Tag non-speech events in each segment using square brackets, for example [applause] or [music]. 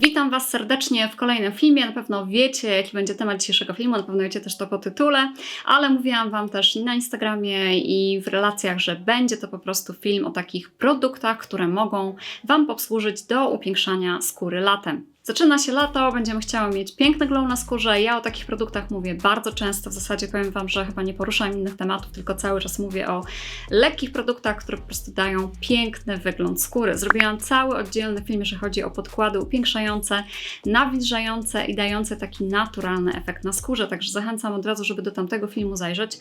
Witam Was serdecznie w kolejnym filmie. Na pewno wiecie, jaki będzie temat dzisiejszego filmu, na pewno wiecie też to po tytule, ale mówiłam Wam też na Instagramie i w relacjach, że będzie to po prostu film o takich produktach, które mogą Wam posłużyć do upiększania skóry latem. Zaczyna się lato, będziemy chciały mieć piękny glow na skórze. Ja o takich produktach mówię bardzo często. W zasadzie powiem Wam, że chyba nie poruszam innych tematów, tylko cały czas mówię o lekkich produktach, które po prostu dają piękny wygląd skóry. Zrobiłam cały oddzielny film, jeżeli chodzi o podkłady upiększające, nawilżające i dające taki naturalny efekt na skórze. Także zachęcam od razu, żeby do tamtego filmu zajrzeć,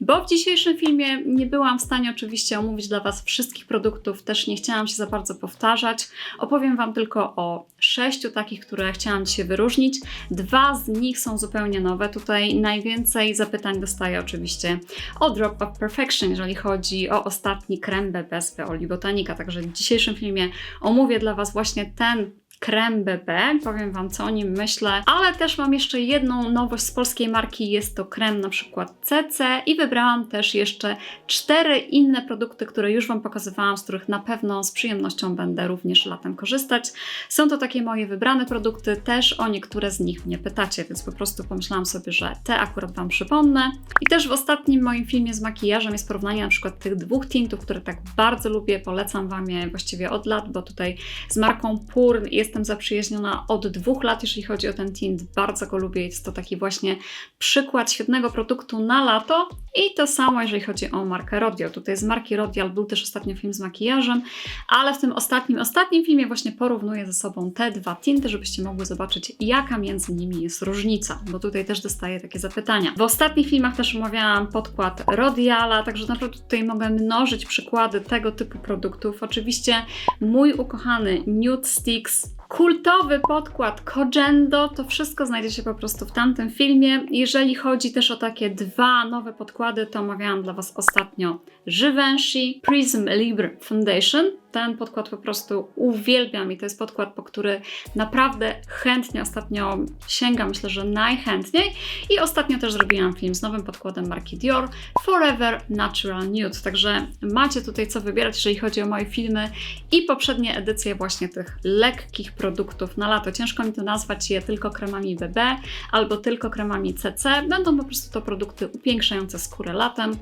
bo w dzisiejszym filmie nie byłam w stanie oczywiście omówić dla Was wszystkich produktów, też nie chciałam się za bardzo powtarzać. Opowiem Wam tylko o sześciu takich, które chciałam dzisiaj wyróżnić. Dwa z nich są zupełnie nowe. Tutaj najwięcej zapytań dostaję oczywiście o Drop of Perfection, jeżeli chodzi o ostatni krem BB z Veoli Botanica. Także w dzisiejszym filmie omówię dla Was właśnie ten krem BB. Powiem Wam, co o nim myślę. Ale też mam jeszcze jedną nowość z polskiej marki. Jest to krem na przykład CC i wybrałam też jeszcze cztery inne produkty, które już Wam pokazywałam, z których na pewno z przyjemnością będę również latem korzystać. Są to takie moje wybrane produkty, też o niektóre z nich mnie pytacie, więc po prostu pomyślałam sobie, że te akurat Wam przypomnę. I też w ostatnim moim filmie z makijażem jest porównanie na przykład tych dwóch tintów, które tak bardzo lubię. Polecam Wam je właściwie od lat, bo tutaj z marką Purn jest jestem zaprzyjaźniona od dwóch lat, jeżeli chodzi o ten tint. Bardzo go lubię. Jest to taki właśnie przykład świetnego produktu na lato. I to samo, jeżeli chodzi o markę Rodial. Tutaj z marki Rodial był też ostatnio film z makijażem, ale w tym ostatnim, ostatnim filmie właśnie porównuję ze sobą te dwa tinty, żebyście mogły zobaczyć, jaka między nimi jest różnica, bo tutaj też dostaję takie zapytania. W ostatnich filmach też omawiałam podkład Rodiala, także naprawdę tutaj mogę mnożyć przykłady tego typu produktów. Oczywiście mój ukochany Nude Sticks kultowy podkład Kojendo, to wszystko znajdzie się po prostu w tamtym filmie. Jeżeli chodzi też o takie dwa nowe podkłady, to omawiałam dla Was ostatnio Givenchy Prism Libre Foundation. Ten podkład po prostu uwielbiam i to jest podkład, po który naprawdę chętnie ostatnio sięgam, myślę, że najchętniej. I ostatnio też zrobiłam film z nowym podkładem marki Dior Forever Natural Nude. Także macie tutaj co wybierać, jeżeli chodzi o moje filmy i poprzednie edycje właśnie tych lekkich produktów na lato. Ciężko mi to nazwać je tylko kremami BB albo tylko kremami CC. Będą po prostu to produkty upiększające skórę latem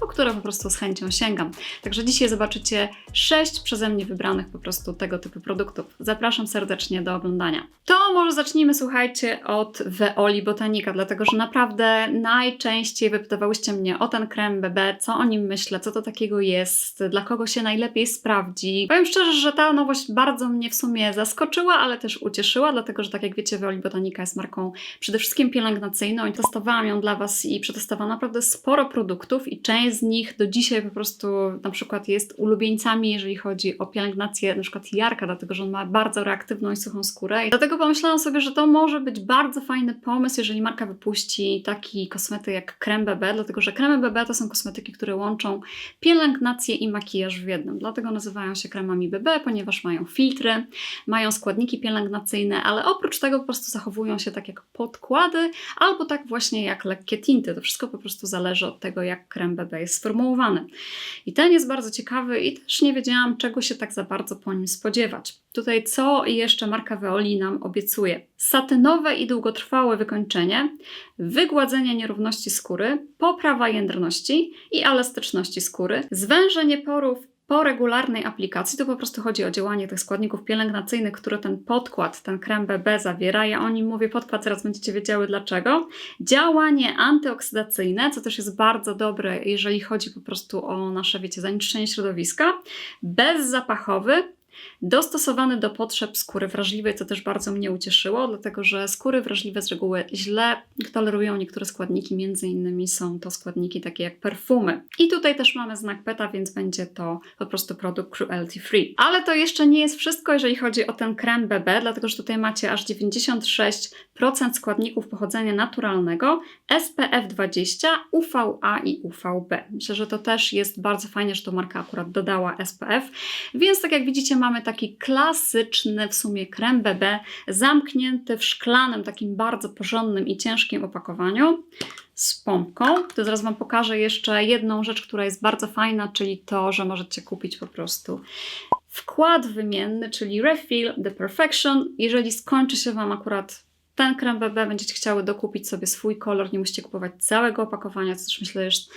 po które po prostu z chęcią sięgam. Także dzisiaj zobaczycie sześć przeze mnie wybranych po prostu tego typu produktów. Zapraszam serdecznie do oglądania. To może zacznijmy, słuchajcie, od Veoli Botanica, dlatego że naprawdę najczęściej wypytywałyście mnie o ten krem BB, co o nim myślę, co to takiego jest, dla kogo się najlepiej sprawdzi. Powiem szczerze, że ta nowość bardzo mnie w sumie zaskoczyła, ale też ucieszyła, dlatego że tak jak wiecie, Veoli Botanica jest marką przede wszystkim pielęgnacyjną i testowałam ją dla Was i przetestowałam naprawdę sporo produktów i część z nich do dzisiaj po prostu na przykład jest ulubieńcami, jeżeli chodzi o pielęgnację na przykład Jarka, dlatego że on ma bardzo reaktywną i suchą skórę. I dlatego pomyślałam sobie, że to może być bardzo fajny pomysł, jeżeli marka wypuści taki kosmetyk jak krem BB, dlatego że kremy BB to są kosmetyki, które łączą pielęgnację i makijaż w jednym. Dlatego nazywają się kremami BB, ponieważ mają filtry, mają składniki pielęgnacyjne, ale oprócz tego po prostu zachowują się tak jak podkłady, albo tak właśnie jak lekkie tinty. To wszystko po prostu zależy od tego, jak krem BB jest sformułowany. I ten jest bardzo ciekawy i też nie wiedziałam, czego się tak za bardzo po nim spodziewać. Tutaj co jeszcze marka Veoli nam obiecuje? Satynowe i długotrwałe wykończenie, wygładzenie nierówności skóry, poprawa jędrności i elastyczności skóry, zwężenie porów po regularnej aplikacji to po prostu chodzi o działanie tych składników pielęgnacyjnych, które ten podkład, ten krem BB zawiera. Ja o nim mówię podkład, zaraz będziecie wiedziały dlaczego. Działanie antyoksydacyjne, co też jest bardzo dobre, jeżeli chodzi po prostu o nasze, wiecie, zanieczyszczenie środowiska. Bezzapachowy, dostosowany do potrzeb skóry wrażliwej, co też bardzo mnie ucieszyło, dlatego że skóry wrażliwe z reguły źle tolerują niektóre składniki, między innymi są to składniki takie jak perfumy. I tutaj też mamy znak PETA, więc będzie to po prostu produkt cruelty free. Ale to jeszcze nie jest wszystko, jeżeli chodzi o ten krem BB, dlatego że tutaj macie aż 96% składników pochodzenia naturalnego, SPF 20, UVA i UVB. Myślę, że to też jest bardzo fajnie, że to marka akurat dodała SPF, więc tak jak widzicie mamy taki klasyczny w sumie krem BB, zamknięty w szklanym, takim bardzo porządnym i ciężkim opakowaniu z pompką. To zaraz Wam pokażę jeszcze jedną rzecz, która jest bardzo fajna, czyli to, że możecie kupić po prostu wkład wymienny, czyli refill the perfection. Jeżeli skończy się Wam akurat ten krem BB, będziecie chciały dokupić sobie swój kolor, nie musicie kupować całego opakowania, co też myślę jest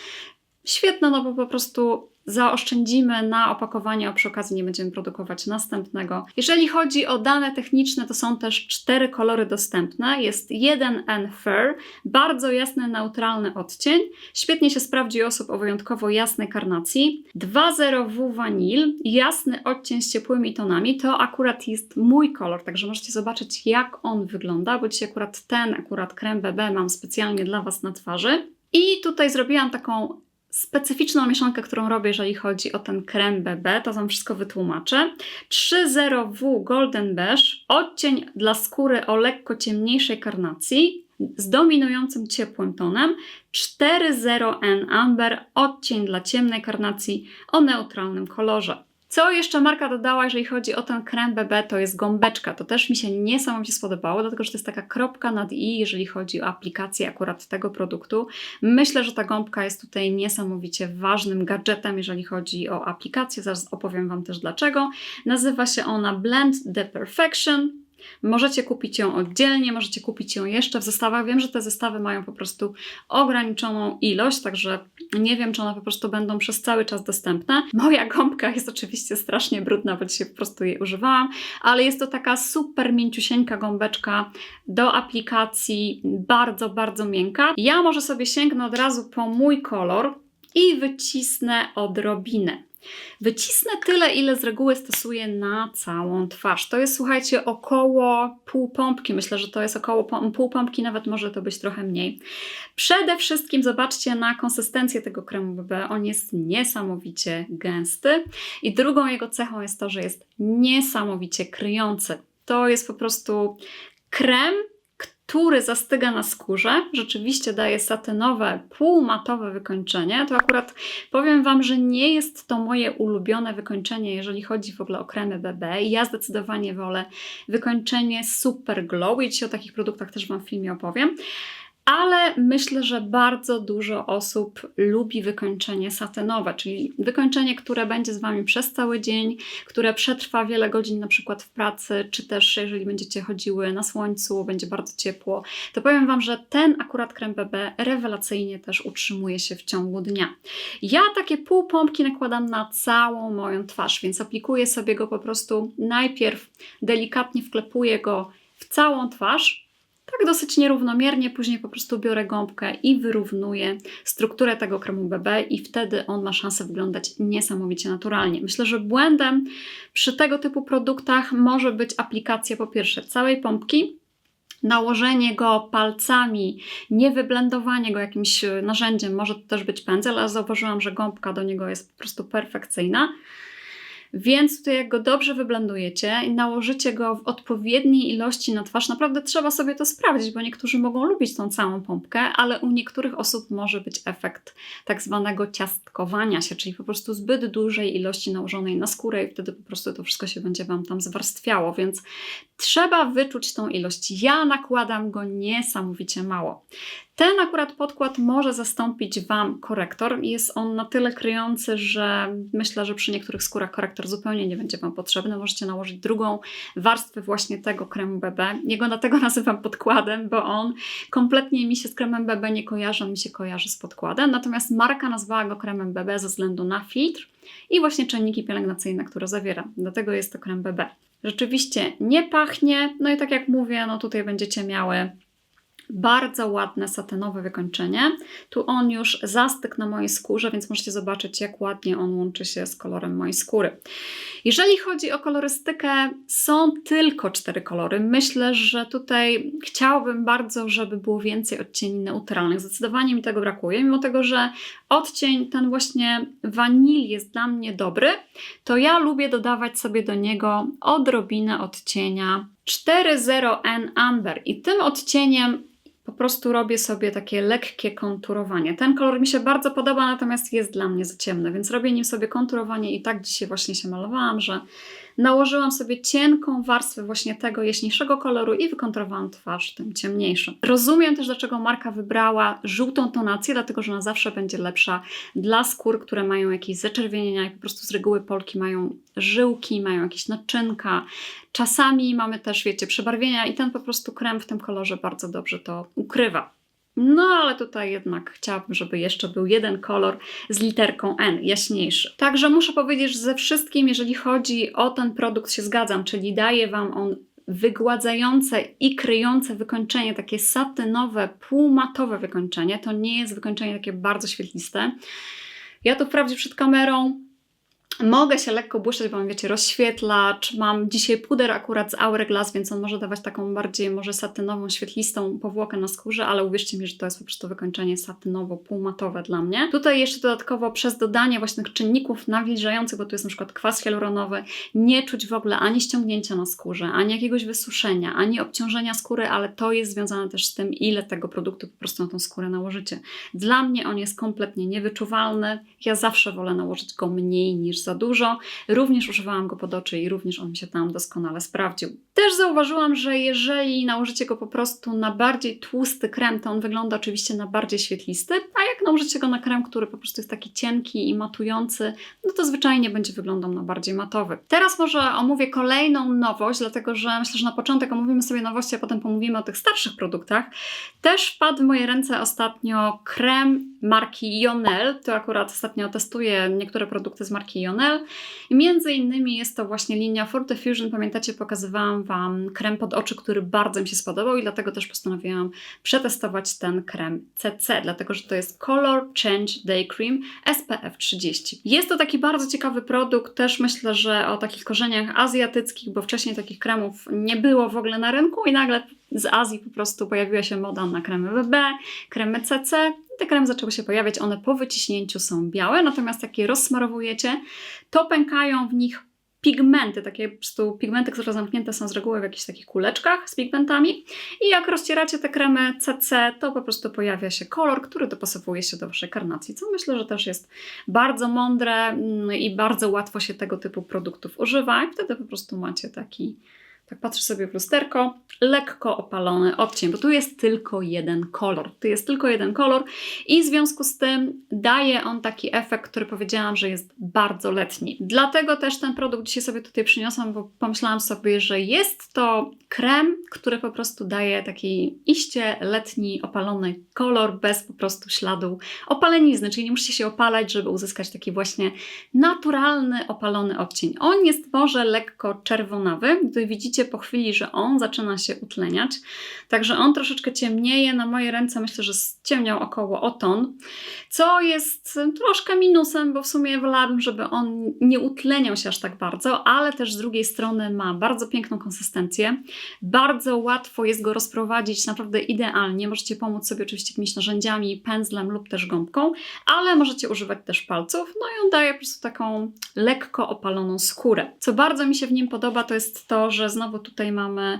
świetne, no bo po prostu zaoszczędzimy na opakowanie, a przy okazji nie będziemy produkować następnego. Jeżeli chodzi o dane techniczne, to są też cztery kolory dostępne. Jest jeden N Fair, bardzo jasny, neutralny odcień. Świetnie się sprawdzi u osób o wyjątkowo jasnej karnacji. 2.0 W Vanil, jasny odcień z ciepłymi tonami. To akurat jest mój kolor, także możecie zobaczyć jak on wygląda, bo dzisiaj akurat ten, akurat krem BB mam specjalnie dla Was na twarzy. I tutaj zrobiłam taką specyficzną mieszankę, którą robię, jeżeli chodzi o ten krem BB, to Wam wszystko wytłumaczę. 3.0W Golden Beige, odcień dla skóry o lekko ciemniejszej karnacji z dominującym ciepłym tonem. 4.0N Amber, odcień dla ciemnej karnacji o neutralnym kolorze. Co jeszcze Marka dodała, jeżeli chodzi o ten krem BB, to jest gąbeczka. To też mi się niesamowicie spodobało, dlatego że to jest taka kropka nad i, jeżeli chodzi o aplikację akurat tego produktu. Myślę, że ta gąbka jest tutaj niesamowicie ważnym gadżetem, jeżeli chodzi o aplikację. Zaraz opowiem Wam też dlaczego. Nazywa się ona Blend the Perfection. Możecie kupić ją oddzielnie, możecie kupić ją jeszcze w zestawach. Wiem, że te zestawy mają po prostu ograniczoną ilość, także nie wiem, czy one po prostu będą przez cały czas dostępne. Moja gąbka jest oczywiście strasznie brudna, bo dzisiaj po prostu jej używałam, ale jest to taka super mięciusieńka gąbeczka do aplikacji, bardzo, bardzo miękka. Ja może sobie sięgnę od razu po mój kolor i wycisnę odrobinę. Wycisnę tyle, ile z reguły stosuję na całą twarz. To jest, słuchajcie, około pół pompki. Myślę, że to jest około pół pompki, nawet może to być trochę mniej. Przede wszystkim zobaczcie na konsystencję tego kremu BB. On jest niesamowicie gęsty. I drugą jego cechą jest to, że jest niesamowicie kryjący. To jest po prostu krem, który zastyga na skórze, rzeczywiście daje satynowe, półmatowe wykończenie, to akurat powiem Wam, że nie jest to moje ulubione wykończenie, jeżeli chodzi w ogóle o kremy BB. Ja zdecydowanie wolę wykończenie Super Glow i dzisiaj o takich produktach też Wam w filmie opowiem ale myślę, że bardzo dużo osób lubi wykończenie satynowe, czyli wykończenie, które będzie z Wami przez cały dzień, które przetrwa wiele godzin na przykład w pracy, czy też jeżeli będziecie chodziły na słońcu, będzie bardzo ciepło, to powiem Wam, że ten akurat krem BB rewelacyjnie też utrzymuje się w ciągu dnia. Ja takie pół pompki nakładam na całą moją twarz, więc aplikuję sobie go po prostu najpierw delikatnie wklepuję go w całą twarz, tak dosyć nierównomiernie, później po prostu biorę gąbkę i wyrównuję strukturę tego kremu BB i wtedy on ma szansę wyglądać niesamowicie naturalnie. Myślę, że błędem przy tego typu produktach może być aplikacja po pierwsze całej pompki, nałożenie go palcami, nie wyblendowanie go jakimś narzędziem, może to też być pędzel, ale zauważyłam, że gąbka do niego jest po prostu perfekcyjna. Więc tutaj jak go dobrze wyblendujecie i nałożycie go w odpowiedniej ilości na twarz, naprawdę trzeba sobie to sprawdzić, bo niektórzy mogą lubić tą całą pompkę, ale u niektórych osób może być efekt tak zwanego ciastkowania się, czyli po prostu zbyt dużej ilości nałożonej na skórę i wtedy po prostu to wszystko się będzie Wam tam zwarstwiało, więc trzeba wyczuć tą ilość. Ja nakładam go niesamowicie mało. Ten akurat podkład może zastąpić Wam korektor. Jest on na tyle kryjący, że myślę, że przy niektórych skórach korektor zupełnie nie będzie Wam potrzebny. Możecie nałożyć drugą warstwę właśnie tego kremu BB. Jego dlatego [laughs] nazywam podkładem, bo on kompletnie mi się z kremem BB nie kojarzy, on mi się kojarzy z podkładem. Natomiast marka nazwała go kremem BB ze względu na filtr i właśnie czynniki pielęgnacyjne, które zawiera. Dlatego jest to krem BB. Rzeczywiście nie pachnie, no i tak jak mówię, no tutaj będziecie miały bardzo ładne satynowe wykończenie. Tu on już zastygł na mojej skórze, więc możecie zobaczyć, jak ładnie on łączy się z kolorem mojej skóry. Jeżeli chodzi o kolorystykę, są tylko cztery kolory. Myślę, że tutaj chciałabym bardzo, żeby było więcej odcieni neutralnych. Zdecydowanie mi tego brakuje, mimo tego, że odcień ten właśnie wanil jest dla mnie dobry, to ja lubię dodawać sobie do niego odrobinę odcienia 4.0N Amber i tym odcieniem po prostu robię sobie takie lekkie konturowanie. Ten kolor mi się bardzo podoba, natomiast jest dla mnie za ciemny, więc robię nim sobie konturowanie i tak dzisiaj właśnie się malowałam, że nałożyłam sobie cienką warstwę właśnie tego jaśniejszego koloru i wykontrowałam twarz tym ciemniejszym. Rozumiem też, dlaczego marka wybrała żółtą tonację, dlatego że ona zawsze będzie lepsza dla skór, które mają jakieś zaczerwienienia i po prostu z reguły Polki mają żyłki, mają jakieś naczynka. Czasami mamy też, wiecie, przebarwienia i ten po prostu krem w tym kolorze bardzo dobrze to ukrywa. No ale tutaj jednak chciałabym, żeby jeszcze był jeden kolor z literką N, jaśniejszy. Także muszę powiedzieć, że ze wszystkim, jeżeli chodzi o ten produkt, się zgadzam, czyli daje Wam on wygładzające i kryjące wykończenie, takie satynowe, półmatowe wykończenie. To nie jest wykończenie takie bardzo świetliste. Ja to wprawdzie przed kamerą Mogę się lekko błyszczeć, bo mam, wiecie, rozświetlacz. Mam dzisiaj puder akurat z Hourglass, więc on może dawać taką bardziej może satynową, świetlistą powłokę na skórze, ale uwierzcie mi, że to jest po prostu wykończenie satynowo-półmatowe dla mnie. Tutaj jeszcze dodatkowo przez dodanie właśnie czynników nawilżających, bo tu jest na przykład kwas hialuronowy, nie czuć w ogóle ani ściągnięcia na skórze, ani jakiegoś wysuszenia, ani obciążenia skóry, ale to jest związane też z tym, ile tego produktu po prostu na tą skórę nałożycie. Dla mnie on jest kompletnie niewyczuwalny. Ja zawsze wolę nałożyć go mniej niż za dużo. Również używałam go pod oczy i również on mi się tam doskonale sprawdził. Też zauważyłam, że jeżeli nałożycie go po prostu na bardziej tłusty krem, to on wygląda oczywiście na bardziej świetlisty, a jak nałożycie go na krem, który po prostu jest taki cienki i matujący, no to zwyczajnie będzie wyglądał na bardziej matowy. Teraz może omówię kolejną nowość, dlatego że myślę, że na początek omówimy sobie nowości, a potem pomówimy o tych starszych produktach. Też wpadł w moje ręce ostatnio krem marki Ionel. To akurat ostatnio testuję niektóre produkty z marki Ionel i między innymi jest to właśnie linia Forte Fusion. Pamiętacie, pokazywałam Wam krem pod oczy, który bardzo mi się spodobał i dlatego też postanowiłam przetestować ten krem CC, dlatego że to jest Color Change Day Cream SPF 30. Jest to taki bardzo ciekawy produkt, też myślę, że o takich korzeniach azjatyckich, bo wcześniej takich kremów nie było w ogóle na rynku i nagle z Azji po prostu pojawiła się moda na kremy BB, kremy CC te kremy zaczęły się pojawiać, one po wyciśnięciu są białe, natomiast jak je rozsmarowujecie, to pękają w nich pigmenty, takie po prostu pigmenty, które zamknięte są z reguły w jakichś takich kuleczkach z pigmentami. I jak rozcieracie te kremy CC, to po prostu pojawia się kolor, który dopasowuje się do Waszej karnacji, co myślę, że też jest bardzo mądre mm, i bardzo łatwo się tego typu produktów używa. I wtedy po prostu macie taki tak patrzę sobie w lusterko, lekko opalony odcień, bo tu jest tylko jeden kolor. Tu jest tylko jeden kolor i w związku z tym daje on taki efekt, który powiedziałam, że jest bardzo letni. Dlatego też ten produkt dzisiaj sobie tutaj przyniosłam, bo pomyślałam sobie, że jest to krem, który po prostu daje taki iście letni, opalony kolor bez po prostu śladu opalenizny, czyli nie musicie się opalać, żeby uzyskać taki właśnie naturalny, opalony odcień. On jest może lekko czerwonawy, gdy widzicie widzicie po chwili, że on zaczyna się utleniać. Także on troszeczkę ciemnieje. Na moje ręce myślę, że ciemniał około o ton, co jest troszkę minusem, bo w sumie wolałabym, żeby on nie utleniał się aż tak bardzo, ale też z drugiej strony ma bardzo piękną konsystencję. Bardzo łatwo jest go rozprowadzić, naprawdę idealnie. Możecie pomóc sobie oczywiście jakimiś narzędziami, pędzlem lub też gąbką, ale możecie używać też palców. No i on daje po prostu taką lekko opaloną skórę. Co bardzo mi się w nim podoba, to jest to, że znowu znowu tutaj mamy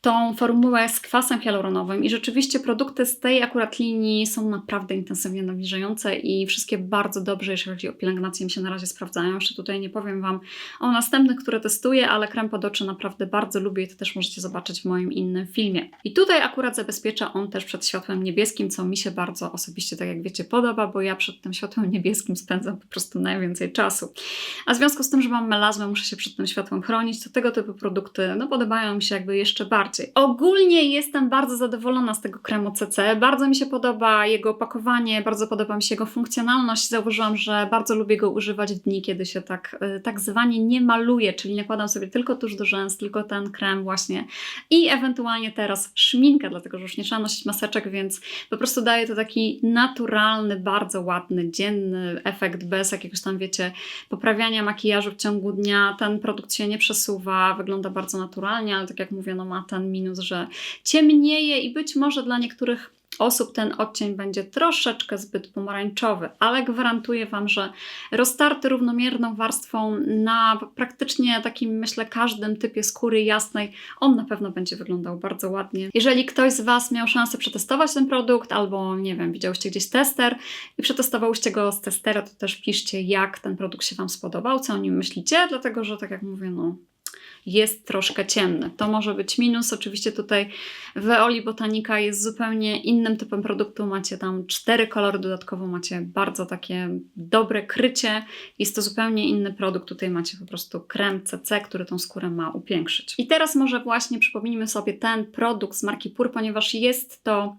tą formułę z kwasem hialuronowym i rzeczywiście produkty z tej akurat linii są naprawdę intensywnie nawilżające i wszystkie bardzo dobrze, jeśli chodzi o pielęgnację, mi się na razie sprawdzają. Jeszcze tutaj nie powiem Wam o następnych, które testuję, ale krem pod oczy naprawdę bardzo lubię i to też możecie zobaczyć w moim innym filmie. I tutaj akurat zabezpiecza on też przed światłem niebieskim, co mi się bardzo osobiście, tak jak wiecie, podoba, bo ja przed tym światłem niebieskim spędzam po prostu najwięcej czasu. A w związku z tym, że mam melazmę, muszę się przed tym światłem chronić, to tego typu produkty no, podobają mi się jakby jeszcze bardziej bardziej. Ogólnie jestem bardzo zadowolona z tego kremu CC. Bardzo mi się podoba jego opakowanie, bardzo podoba mi się jego funkcjonalność. Zauważyłam, że bardzo lubię go używać w dni, kiedy się tak, y, tak zwanie nie maluje, czyli nakładam sobie tylko tuż do rzęs, tylko ten krem właśnie i ewentualnie teraz szminkę, dlatego że już nie trzeba nosić maseczek, więc po prostu daje to taki naturalny, bardzo ładny, dzienny efekt bez jakiegoś tam, wiecie, poprawiania makijażu w ciągu dnia. Ten produkt się nie przesuwa, wygląda bardzo naturalnie, ale tak jak mówię, no ma ten ten minus, że ciemnieje i być może dla niektórych osób ten odcień będzie troszeczkę zbyt pomarańczowy, ale gwarantuję Wam, że roztarty równomierną warstwą na praktycznie takim, myślę, każdym typie skóry jasnej, on na pewno będzie wyglądał bardzo ładnie. Jeżeli ktoś z Was miał szansę przetestować ten produkt, albo nie wiem, widziałyście gdzieś tester i przetestowałyście go z testera, to też piszcie, jak ten produkt się Wam spodobał, co o nim myślicie, dlatego że, tak jak mówię, no jest troszkę ciemny. To może być minus. Oczywiście tutaj w Eoli Botanica jest zupełnie innym typem produktu. Macie tam cztery kolory dodatkowo, macie bardzo takie dobre krycie. Jest to zupełnie inny produkt. Tutaj macie po prostu krem CC, który tą skórę ma upiększyć. I teraz może właśnie przypomnijmy sobie ten produkt z marki Pur, ponieważ jest to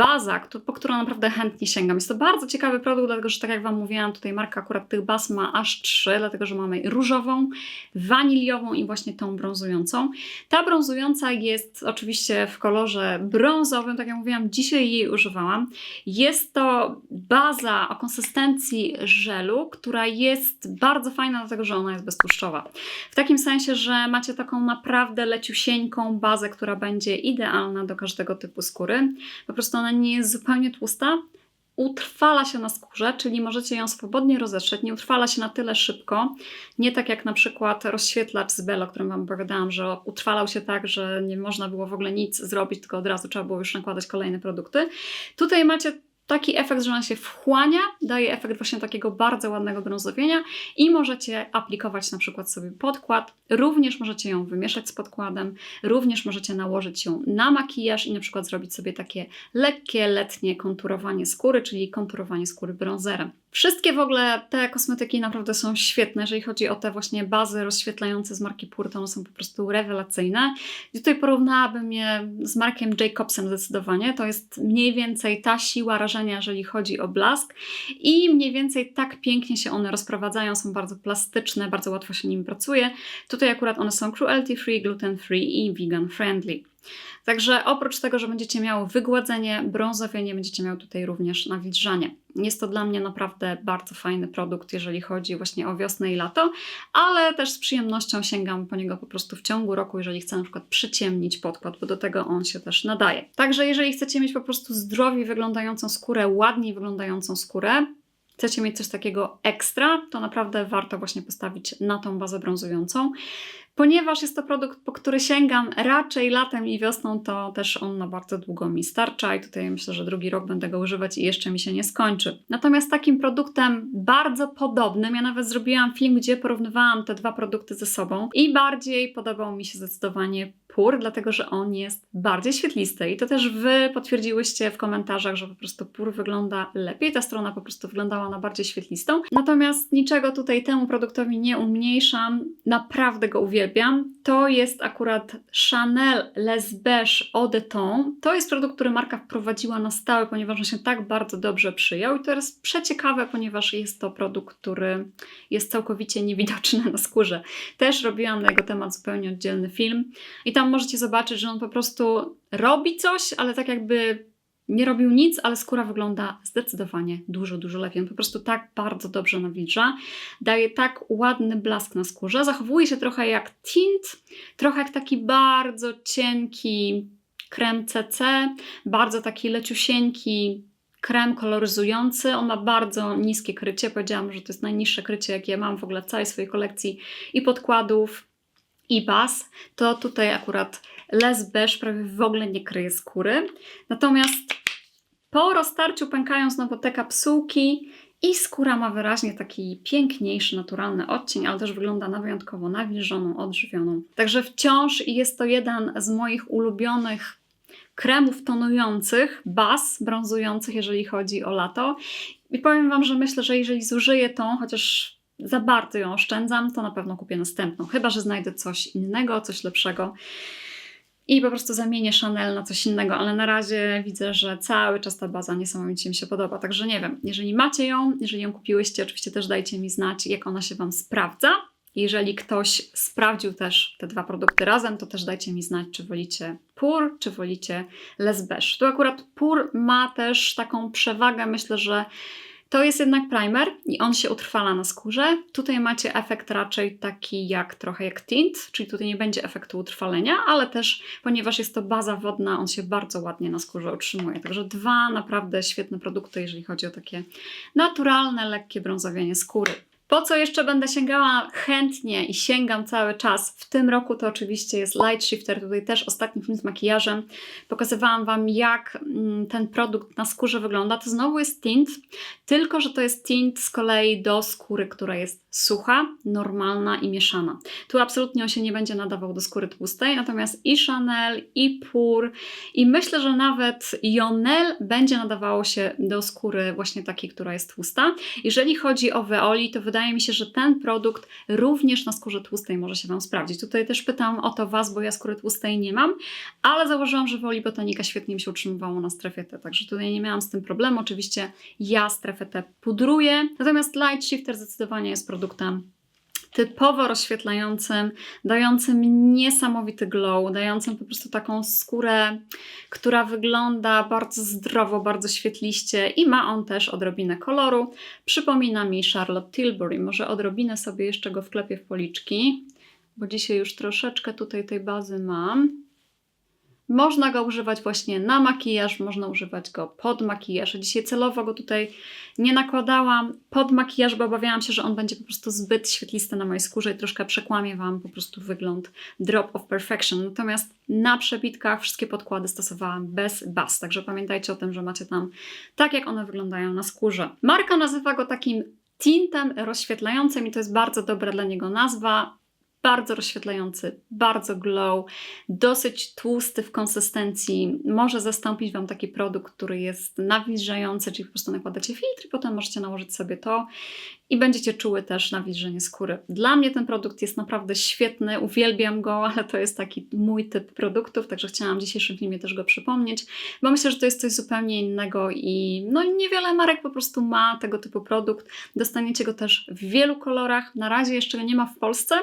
baza, po którą naprawdę chętnie sięgam. Jest to bardzo ciekawy produkt, dlatego że tak jak Wam mówiłam, tutaj marka akurat tych baz ma aż trzy, dlatego że mamy różową, waniliową i właśnie tą brązującą. Ta brązująca jest oczywiście w kolorze brązowym, tak jak mówiłam, dzisiaj jej używałam. Jest to baza o konsystencji żelu, która jest bardzo fajna, dlatego że ona jest beztłuszczowa. W takim sensie, że macie taką naprawdę leciusieńką bazę, która będzie idealna do każdego typu skóry. Po prostu ona nie jest zupełnie tłusta, utrwala się na skórze, czyli możecie ją swobodnie rozetrzeć, nie utrwala się na tyle szybko, nie tak jak na przykład rozświetlacz z o którym Wam opowiadałam, że utrwalał się tak, że nie można było w ogóle nic zrobić, tylko od razu trzeba było już nakładać kolejne produkty. Tutaj macie taki efekt, że ona się wchłania, daje efekt właśnie takiego bardzo ładnego brązowienia i możecie aplikować na przykład sobie podkład, również możecie ją wymieszać z podkładem, również możecie nałożyć ją na makijaż i na przykład zrobić sobie takie lekkie, letnie konturowanie skóry, czyli konturowanie skóry brązerem. Wszystkie w ogóle te kosmetyki naprawdę są świetne, jeżeli chodzi o te właśnie bazy rozświetlające z marki Pur, to one są po prostu rewelacyjne. I tutaj porównałabym je z Markiem Jacobsem zdecydowanie. To jest mniej więcej ta siła rażenia, jeżeli chodzi o blask i mniej więcej tak pięknie się one rozprowadzają, są bardzo plastyczne, bardzo łatwo się nim pracuje. Tutaj akurat one są cruelty free, gluten free i vegan friendly. Także oprócz tego, że będziecie miały wygładzenie, brązowienie, będziecie miały tutaj również nawilżanie. Jest to dla mnie naprawdę bardzo fajny produkt, jeżeli chodzi właśnie o wiosnę i lato, ale też z przyjemnością sięgam po niego po prostu w ciągu roku, jeżeli chcę na przykład przyciemnić podkład, bo do tego on się też nadaje. Także jeżeli chcecie mieć po prostu zdrowiej wyglądającą skórę, ładniej wyglądającą skórę, chcecie mieć coś takiego ekstra, to naprawdę warto właśnie postawić na tą bazę brązującą. Ponieważ jest to produkt, po który sięgam raczej latem i wiosną, to też on na bardzo długo mi starcza i tutaj myślę, że drugi rok będę go używać i jeszcze mi się nie skończy. Natomiast takim produktem bardzo podobnym, ja nawet zrobiłam film, gdzie porównywałam te dwa produkty ze sobą i bardziej podobał mi się zdecydowanie Pur, dlatego że on jest bardziej świetlisty i to też Wy potwierdziłyście w komentarzach, że po prostu Pur wygląda lepiej, ta strona po prostu wyglądała na bardziej świetlistą. Natomiast niczego tutaj temu produktowi nie umniejszam, naprawdę go uwielbiam. To jest akurat Chanel Les Beige Eau de Ton. To jest produkt, który marka wprowadziła na stałe, ponieważ on się tak bardzo dobrze przyjął i to jest przeciekawe, ponieważ jest to produkt, który jest całkowicie niewidoczny na skórze. Też robiłam na jego temat zupełnie oddzielny film i tam możecie zobaczyć, że on po prostu robi coś, ale tak jakby nie robił nic, ale skóra wygląda zdecydowanie dużo, dużo lepiej. On po prostu tak bardzo dobrze nawilża, daje tak ładny blask na skórze, zachowuje się trochę jak tint, trochę jak taki bardzo cienki krem CC, bardzo taki leciusieńki krem koloryzujący. On ma bardzo niskie krycie. Powiedziałam, że to jest najniższe krycie, jakie mam w ogóle w całej swojej kolekcji i podkładów, i baz. To tutaj akurat Les Beige prawie w ogóle nie kryje skóry. Natomiast po roztarciu pękają znowu te kapsułki i skóra ma wyraźnie taki piękniejszy, naturalny odcień, ale też wygląda na wyjątkowo nawilżoną, odżywioną. Także wciąż jest to jeden z moich ulubionych kremów tonujących, baz brązujących, jeżeli chodzi o lato. I powiem Wam, że myślę, że jeżeli zużyję tą, chociaż za bardzo ją oszczędzam, to na pewno kupię następną. Chyba, że znajdę coś innego, coś lepszego i po prostu zamienię Chanel na coś innego, ale na razie widzę, że cały czas ta baza niesamowicie mi się podoba. Także nie wiem, jeżeli macie ją, jeżeli ją kupiłyście, oczywiście też dajcie mi znać, jak ona się Wam sprawdza. Jeżeli ktoś sprawdził też te dwa produkty razem, to też dajcie mi znać, czy wolicie Pur, czy wolicie Les Beige. Tu akurat Pur ma też taką przewagę, myślę, że to jest jednak primer i on się utrwala na skórze. Tutaj macie efekt raczej taki jak trochę jak tint, czyli tutaj nie będzie efektu utrwalenia, ale też ponieważ jest to baza wodna, on się bardzo ładnie na skórze utrzymuje. Także dwa naprawdę świetne produkty, jeżeli chodzi o takie naturalne, lekkie brązowienie skóry. Po co jeszcze będę sięgała chętnie i sięgam cały czas w tym roku, to oczywiście jest Light Shifter. Tutaj też ostatni film z makijażem. Pokazywałam Wam, jak mm, ten produkt na skórze wygląda. To znowu jest tint, tylko że to jest tint z kolei do skóry, która jest sucha, normalna i mieszana. Tu absolutnie on się nie będzie nadawał do skóry tłustej, natomiast i Chanel, i Pur, i myślę, że nawet Jonel będzie nadawało się do skóry właśnie takiej, która jest tłusta. Jeżeli chodzi o Veoli, to wydaje mi się, że ten produkt również na skórze tłustej może się Wam sprawdzić. Tutaj też pytam o to Was, bo ja skóry tłustej nie mam, ale zauważyłam, że Veoli Botanika świetnie mi się utrzymywało na strefie T, także tutaj nie miałam z tym problemu. Oczywiście ja strefę T pudruję, natomiast Light Shifter zdecydowanie jest produktem typowo rozświetlającym, dającym niesamowity glow, dającym po prostu taką skórę, która wygląda bardzo zdrowo, bardzo świetliście i ma on też odrobinę koloru. Przypomina mi Charlotte Tilbury. Może odrobinę sobie jeszcze go wklepię w policzki, bo dzisiaj już troszeczkę tutaj tej bazy mam. Można go używać właśnie na makijaż, można używać go pod makijaż. Dzisiaj celowo go tutaj nie nakładałam pod makijaż, bo obawiałam się, że on będzie po prostu zbyt świetlisty na mojej skórze i troszkę przekłamie Wam po prostu wygląd Drop of Perfection. Natomiast na przebitkach wszystkie podkłady stosowałam bez baz, także pamiętajcie o tym, że macie tam tak, jak one wyglądają na skórze. Marka nazywa go takim tintem rozświetlającym i to jest bardzo dobra dla niego nazwa bardzo rozświetlający, bardzo glow, dosyć tłusty w konsystencji. Może zastąpić Wam taki produkt, który jest nawilżający, czyli po prostu nakładacie filtr i potem możecie nałożyć sobie to i będziecie czuły też nawilżenie skóry. Dla mnie ten produkt jest naprawdę świetny, uwielbiam go, [laughs] ale to jest taki mój typ produktów, także chciałam w dzisiejszym filmie też go przypomnieć, bo myślę, że to jest coś zupełnie innego i no niewiele marek po prostu ma tego typu produkt. Dostaniecie go też w wielu kolorach. Na razie jeszcze go nie ma w Polsce,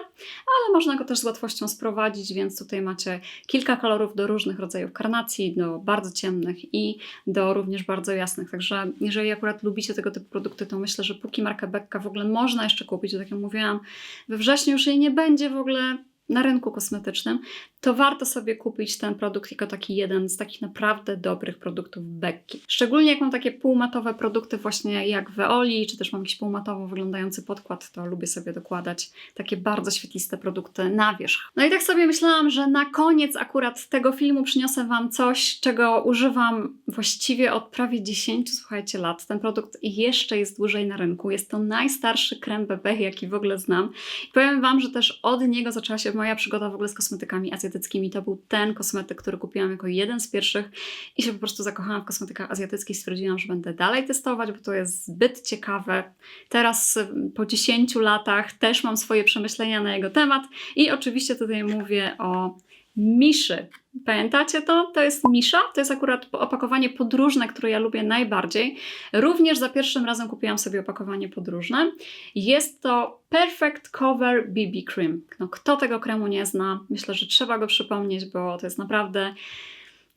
ale można go też z łatwością sprowadzić, więc tutaj macie kilka kolorów do różnych rodzajów karnacji, do bardzo ciemnych i do również bardzo jasnych. Także jeżeli akurat lubicie tego typu produkty, to myślę, że póki marka Becca w ogóle można jeszcze kupić, tak jak mówiłam, we wrześniu już jej nie będzie w ogóle na rynku kosmetycznym, to warto sobie kupić ten produkt jako taki jeden z takich naprawdę dobrych produktów Becky. Szczególnie jak mam takie półmatowe produkty właśnie jak Veoli, czy też mam jakiś półmatowo wyglądający podkład, to lubię sobie dokładać takie bardzo świetliste produkty na wierzch. No i tak sobie myślałam, że na koniec akurat tego filmu przyniosę Wam coś, czego używam właściwie od prawie 10, słuchajcie, lat. Ten produkt jeszcze jest dłużej na rynku. Jest to najstarszy krem BB, jaki w ogóle znam. I powiem Wam, że też od niego zaczęła się moja przygoda w ogóle z kosmetykami azjatyckimi. To był ten kosmetyk, który kupiłam jako jeden z pierwszych i się po prostu zakochałam w kosmetykach azjatyckich. Stwierdziłam, że będę dalej testować, bo to jest zbyt ciekawe. Teraz po 10 latach też mam swoje przemyślenia na jego temat i oczywiście tutaj mówię o Miszy. Pamiętacie to? To jest Misza. To jest akurat opakowanie podróżne, które ja lubię najbardziej. Również za pierwszym razem kupiłam sobie opakowanie podróżne. Jest to Perfect Cover BB Cream. No, kto tego kremu nie zna, myślę, że trzeba go przypomnieć, bo to jest naprawdę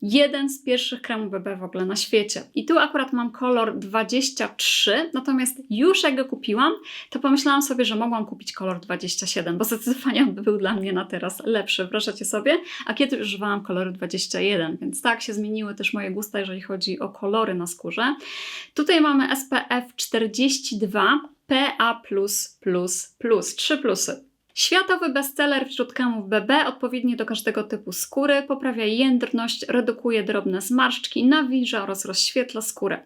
jeden z pierwszych kremów BB w ogóle na świecie. I tu akurat mam kolor 23, natomiast już jak go kupiłam, to pomyślałam sobie, że mogłam kupić kolor 27, bo zdecydowanie on by był dla mnie na teraz lepszy, proszę sobie. A kiedy używałam koloru 21, więc tak się zmieniły też moje gusta, jeżeli chodzi o kolory na skórze. Tutaj mamy SPF 42, PA+++, trzy plusy. Światowy bestseller wśród kremów BB, odpowiedni do każdego typu skóry, poprawia jędrność, redukuje drobne zmarszczki, nawilża oraz rozświetla skórę.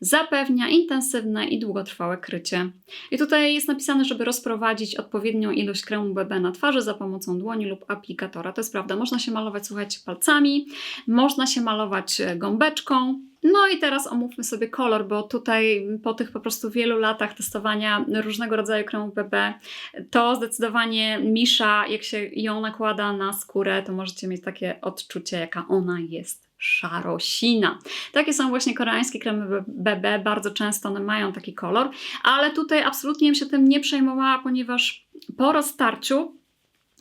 Zapewnia intensywne i długotrwałe krycie. I tutaj jest napisane, żeby rozprowadzić odpowiednią ilość kremu BB na twarzy za pomocą dłoni lub aplikatora. To jest prawda, można się malować, słuchajcie, palcami, można się malować e, gąbeczką, no i teraz omówmy sobie kolor, bo tutaj po tych po prostu wielu latach testowania różnego rodzaju kremów BB, to zdecydowanie Misza, jak się ją nakłada na skórę, to możecie mieć takie odczucie, jaka ona jest szarosina. Takie są właśnie koreańskie kremy BB, bardzo często one mają taki kolor, ale tutaj absolutnie się tym nie przejmowała, ponieważ po roztarciu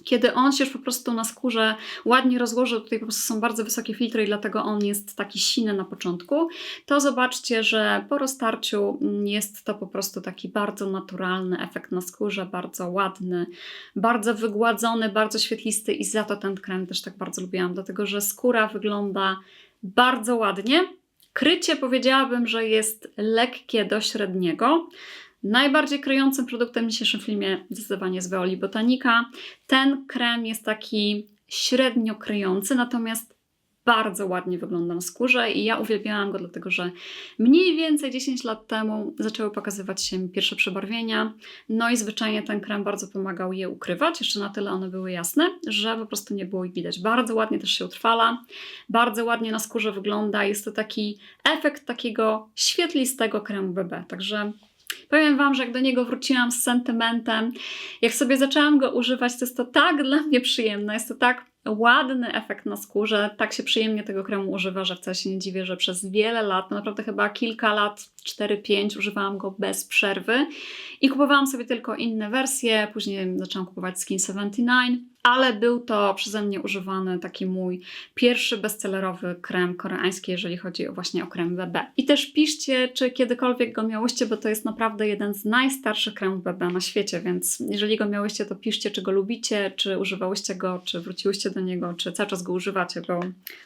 kiedy on się już po prostu na skórze ładnie rozłoży, tutaj po prostu są bardzo wysokie filtry i dlatego on jest taki siny na początku, to zobaczcie, że po roztarciu jest to po prostu taki bardzo naturalny efekt na skórze, bardzo ładny, bardzo wygładzony, bardzo świetlisty i za to ten krem też tak bardzo lubiłam, dlatego że skóra wygląda bardzo ładnie. Krycie powiedziałabym, że jest lekkie do średniego. Najbardziej kryjącym produktem w dzisiejszym filmie zdecydowanie jest Veoli Botanica. Ten krem jest taki średnio kryjący, natomiast bardzo ładnie wygląda na skórze i ja uwielbiałam go, dlatego że mniej więcej 10 lat temu zaczęły pokazywać się pierwsze przebarwienia. No i zwyczajnie ten krem bardzo pomagał je ukrywać. Jeszcze na tyle one były jasne, że po prostu nie było ich widać. Bardzo ładnie też się utrwala, bardzo ładnie na skórze wygląda. Jest to taki efekt takiego świetlistego kremu BB. Także Powiem Wam, że jak do niego wróciłam z sentymentem, jak sobie zaczęłam go używać, to jest to tak dla mnie przyjemne, jest to tak ładny efekt na skórze, tak się przyjemnie tego kremu używa, że wcale się nie dziwię, że przez wiele lat, no naprawdę chyba kilka lat, 4-5 używałam go bez przerwy. I kupowałam sobie tylko inne wersje, później zaczęłam kupować Skin 79, ale był to przeze mnie używany taki mój pierwszy bestsellerowy krem koreański, jeżeli chodzi właśnie o krem BB. I też piszcie, czy kiedykolwiek go miałyście, bo to jest naprawdę jeden z najstarszych kremów BB na świecie, więc jeżeli go miałyście, to piszcie, czy go lubicie, czy używałyście go, czy wróciłyście do niego, czy cały czas go używacie, bo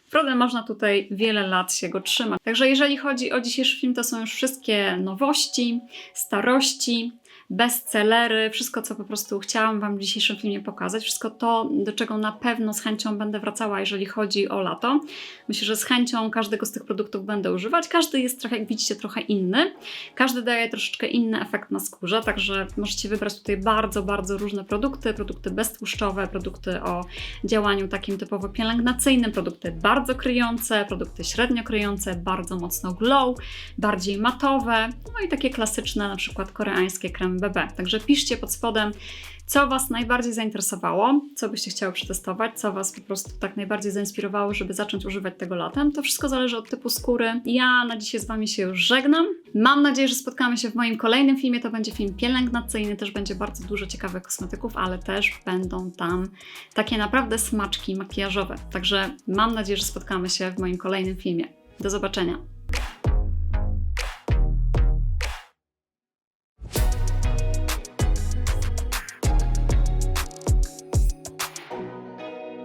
naprawdę można tutaj wiele lat się go trzymać. Także jeżeli chodzi o dzisiejszy film, to są już wszystkie nowości, starości, bestsellery, wszystko, co po prostu chciałam Wam w dzisiejszym filmie pokazać, wszystko to, do czego na pewno z chęcią będę wracała, jeżeli chodzi o lato. Myślę, że z chęcią każdego z tych produktów będę używać. Każdy jest trochę, jak widzicie, trochę inny. Każdy daje troszeczkę inny efekt na skórze, także możecie wybrać tutaj bardzo, bardzo różne produkty, produkty beztłuszczowe, produkty o działaniu takim typowo pielęgnacyjnym, produkty bardzo kryjące, produkty średnio kryjące, bardzo mocno glow, bardziej matowe, no i takie klasyczne, na przykład koreańskie kremy BB. Także piszcie pod spodem, co Was najbardziej zainteresowało, co byście chciały przetestować, co Was po prostu tak najbardziej zainspirowało, żeby zacząć używać tego latem. To wszystko zależy od typu skóry. Ja na dzisiaj z Wami się już żegnam. Mam nadzieję, że spotkamy się w moim kolejnym filmie. To będzie film pielęgnacyjny, też będzie bardzo dużo ciekawych kosmetyków, ale też będą tam takie naprawdę smaczki makijażowe. Także mam nadzieję, że spotkamy się w moim kolejnym filmie. Do zobaczenia.